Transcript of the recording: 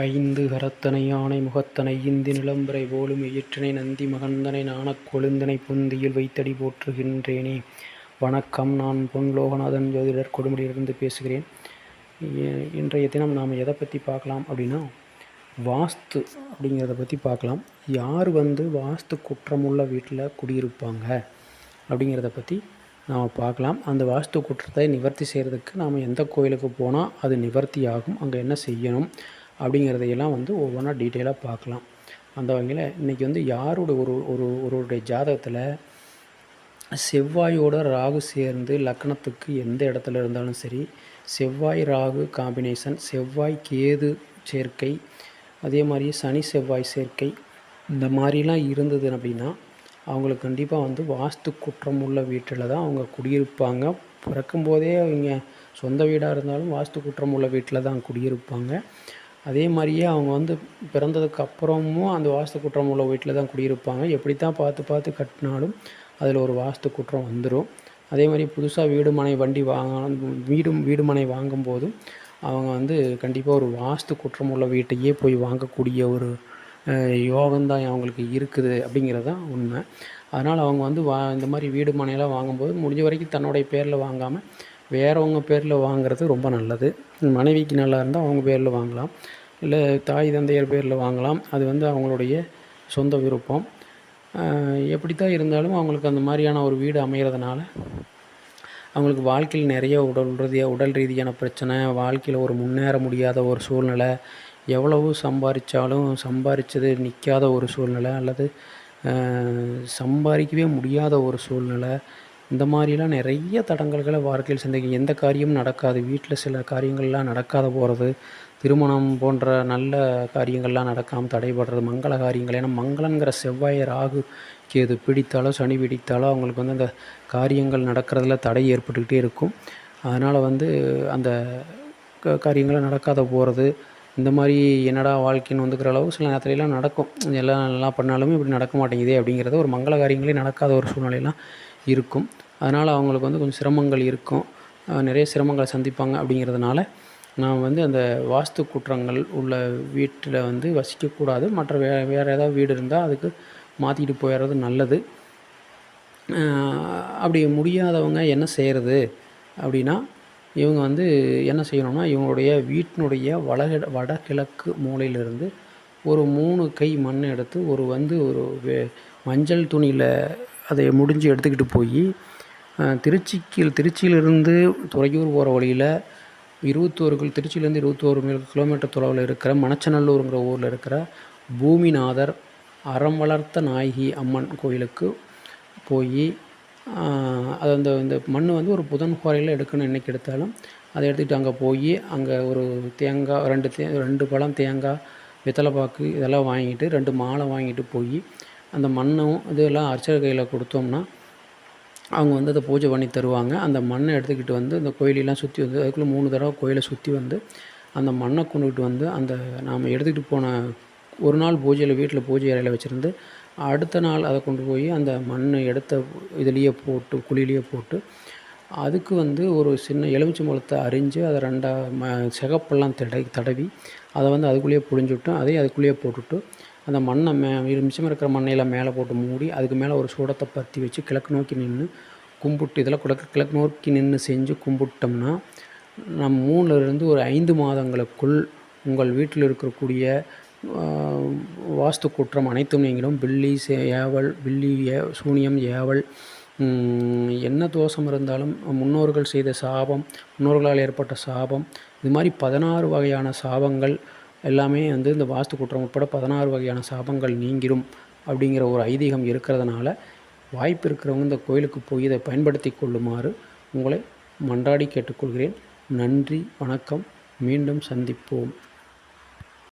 ஐந்து கரத்தனை யானை முகத்தனை இந்தி நிலம்பரை போலும் எயிற்றினை நந்தி மகந்தனை நாணக் கொழுந்தனை புந்தியில் வைத்தடி போற்றுகின்றேனே. வணக்கம் நான் பொன் லோகநாதன் ஜோதிடர் கொடுமுடியிலிருந்து பேசுகிறேன். இன்றைய தினம் நாம் எதை பற்றி பார்க்கலாம் அப்படின்னா வாஸ்து அப்படிங்கிறத பற்றி பார்க்கலாம். யார் வந்து வாஸ்து குற்றமுள்ள வீட்டில் குடியிருப்பாங்க அப்படிங்கிறத பற்றி நாம் பார்க்கலாம். அந்த வாஸ்து குற்றத்தை நிவர்த்தி செய்கிறதுக்கு நாம் எந்த கோயிலுக்கு போனால் அது நிவர்த்தி ஆகும் அங்கே என்ன செய்யணும் அப்படிங்கிறதையெல்லாம் வந்து ஒவ்வொன்றா டீட்டெயிலாக பார்க்கலாம். அந்த வகையில் இன்றைக்கி வந்து யாரோட ஒரு ஒரு ஒருவருடைய ஜாதகத்தில் செவ்வாயோட ராகு சேர்ந்து லக்னத்துக்கு எந்த இடத்துல இருந்தாலும் சரி செவ்வாய் ராகு காம்பினேஷன் செவ்வாய் கேது சேர்க்கை அதே மாதிரி சனி செவ்வாய் சேர்க்கை இந்த மாதிரிலாம் இருந்தது அப்படின்னா அவங்களுக்கு கண்டிப்பாக வந்து வாஸ்து குற்றம் உள்ள வீட்டில் தான் அவங்க குடியிருப்பாங்க. பிறக்கும்போதே அவங்க சொந்த வீடாக இருந்தாலும் வாஸ்து குற்றம் உள்ள வீட்டில் தான் குடியிருப்பாங்க. அதே மாதிரியே அவங்க வந்து பிறந்ததுக்கு அப்புறமும் அந்த வாஸ்து குற்றம் உள்ள வீட்டில் தான் குடியிருப்பாங்க. எப்படி தான் பார்த்து பார்த்து கட்டினாலும் அதில் ஒரு வாஸ்து குற்றம் வந்துடும் அதே மாதிரி புதுசாக வீடு மனை வண்டி வாங்க வீடும் வீடு மனை வாங்கும்போதும் அவங்க வந்து கண்டிப்பாக ஒரு வாஸ்து குற்றம் உள்ள வீட்டையே போய் வாங்கக்கூடிய ஒரு யோகம்தான் அவங்களுக்கு இருக்குது அப்படிங்கிறது தான் உண்மை. அதனால் அவங்க வந்து வா இந்த மாதிரி வீடு மனையெல்லாம் வாங்கும்போது முடிஞ்ச வரைக்கும் தன்னுடைய பேரில் வாங்காமல் வேறவங்க பேரில் வாங்குறது ரொம்ப நல்லது. மனைவிக்கு நல்லா இருந்தால் அவங்க பேரில் வாங்கலாம். இல்லை தாய் தந்தையர் பேரில் வாங்கலாம். அது வந்து அவங்களுடைய சொந்த விருப்பம். எப்படி தான் இருந்தாலும் அவங்களுக்கு அந்த மாதிரியான ஒரு வீடு அமைகிறதுனால அவங்களுக்கு வாழ்க்கையில் நிறைய உடல் ரீதியாக உடல் ரீதியான பிரச்சனை வாழ்க்கையில் ஒரு முன்னேற முடியாத ஒரு சூழ்நிலை எவ்வளவு சம்பாதிச்சாலும் சம்பாதிச்சது நிற்காத ஒரு சூழ்நிலை அல்லது சம்பாதிக்கவே முடியாத ஒரு சூழ்நிலை இந்த மாதிரிலாம் நிறைய தடங்கல்களை வாழ்க்கையில் சந்திக்கும் எந்த காரியமும் நடக்காது. வீட்டில் சில காரியங்கள்லாம் நடக்காத போகிறது திருமணம் போன்ற நல்ல காரியங்கள்லாம் நடக்காமல் தடைபடுறது மங்கள காரியங்கள். ஏன்னா மங்களங்கிற செவ்வாய் ராகு கேது பிடித்தாலோ சனி பிடித்தாலோ அவங்களுக்கு வந்து அந்த காரியங்கள் நடக்கிறதுல தடை ஏற்பட்டுக்கிட்டே இருக்கும். அதனால் வந்து அந்த க நடக்காத போகிறது இந்த மாதிரி என்னடா வாழ்க்கைன்னு வந்துக்கிற அளவு சில நேரத்துலலாம் நடக்கும். எல்லாம் நல்லா பண்ணாலுமே இப்படி நடக்க மாட்டேங்குதே அப்படிங்கிறது ஒரு மங்கள காரியங்களே நடக்காத ஒரு சூழ்நிலையெல்லாம் இருக்கும். அதனால் அவங்களுக்கு வந்து கொஞ்சம் சிரமங்கள் இருக்கும். நிறைய சிரமங்களை சந்திப்பாங்க அப்படிங்கிறதுனால நான் வந்து அந்த வாஸ்து குற்றங்கள் உள்ள வீட்டில் வந்து வசிக்கக்கூடாது. மற்ற வே வேறு ஏதாவது வீடு இருந்தால் அதுக்கு மாற்றிக்கிட்டு போயிடுறது நல்லது. அப்படி முடியாதவங்க என்ன செய்கிறது அப்படின்னா இவங்க வந்து என்ன செய்யணும்னா இவங்களுடைய வீட்டினுடைய வடக வடகிழக்கு மூலையிலிருந்து ஒரு மூணு கை மண் எடுத்து ஒரு வந்து ஒரு வே மஞ்சள் துணியில் அதை முடிஞ்சு எடுத்துக்கிட்டு போய் திருச்சிக்கு திருச்சியிலிருந்து துறையூர் போகிற வழியில் இருபத்தோரு கிலோ திருச்சியிலேருந்து இருபத்தோரு கிலோமீட்டர் தொலைவில் இருக்கிற மணச்சநல்லூருங்கிற ஊரில் இருக்கிற பூமிநாதர் அறம் வளர்த்த நாயகி அம்மன் கோயிலுக்கு போய் அது அந்த இந்த மண் வந்து ஒரு புதன் கோரையில் எடுக்கணும் என்றைக்கு எடுத்தாலும். அதை எடுத்துக்கிட்டு அங்கே போய் அங்கே ஒரு தேங்காய் ரெண்டு தே ரெண்டு பழம் தேங்காய் வெத்தலைப்பாக்கு இதெல்லாம் வாங்கிட்டு ரெண்டு மாலை வாங்கிட்டு போய் அந்த மண்ணும் இதெல்லாம் அர்ச்சகர் கையில் கொடுத்தோம்னா அவங்க வந்து அதை பூஜை பண்ணி தருவாங்க. அந்த மண்ணை எடுத்துக்கிட்டு வந்து அந்த கோயிலெல்லாம் சுற்றி வந்து அதுக்குள்ளே மூணு தடவை கோயிலை சுற்றி வந்து அந்த மண்ணை கொண்டுக்கிட்டு வந்து அந்த நாம் எடுத்துக்கிட்டு போன ஒரு நாள் பூஜையில் வீட்டில் பூஜை அறையில் வச்சுருந்து அடுத்த நாள் அதை கொண்டு போய் அந்த மண்ணை எடுத்த இதுலேயே போட்டு குழிலேயே போட்டு அதுக்கு வந்து ஒரு சின்ன எலுமிச்சை மலத்தை அரிஞ்சு அதை ரெண்டாக ம சிகப்பெல்லாம் தடை தடவி அதை வந்து அதுக்குள்ளேயே புழிஞ்சுட்டு அதையும் அதுக்குள்ளேயே போட்டுவிட்டு அந்த மண்ணை மே மிச்சம் இருக்கிற மண்ணையெல்லாம் மேலே போட்டு மூடி அதுக்கு மேலே ஒரு சூடத்தை பற்றி வச்சு கிழக்கு நோக்கி நின்று கும்பிட்டு இதெல்லாம் கிழக்கு கிழக்கு நோக்கி நின்று செஞ்சு கும்பிட்டோம்னா நம் மூணுலேருந்து ஒரு ஐந்து மாதங்களுக்குள் உங்கள் வீட்டில் இருக்கக்கூடிய வாஸ்து குற்றம் அனைத்தும் நீங்களும் பில்லி சே ஏவல் பில்லி ஏ சூனியம் ஏவல் என்ன தோஷம் இருந்தாலும் முன்னோர்கள் செய்த சாபம் முன்னோர்களால் ஏற்பட்ட சாபம் இது மாதிரி பதினாறு வகையான சாபங்கள் எல்லாமே வந்து இந்த வாஸ்து குற்றம் உட்பட பதினாறு வகையான சாபங்கள் நீங்கிரும் அப்படிங்கிற ஒரு ஐதீகம் இருக்கிறதுனால வாய்ப்பு இருக்கிறவங்க இந்த கோயிலுக்கு போய் இதை பயன்படுத்தி கொள்ளுமாறு உங்களை மன்றாடி கேட்டுக்கொள்கிறேன். நன்றி வணக்கம். மீண்டும் சந்திப்போம்.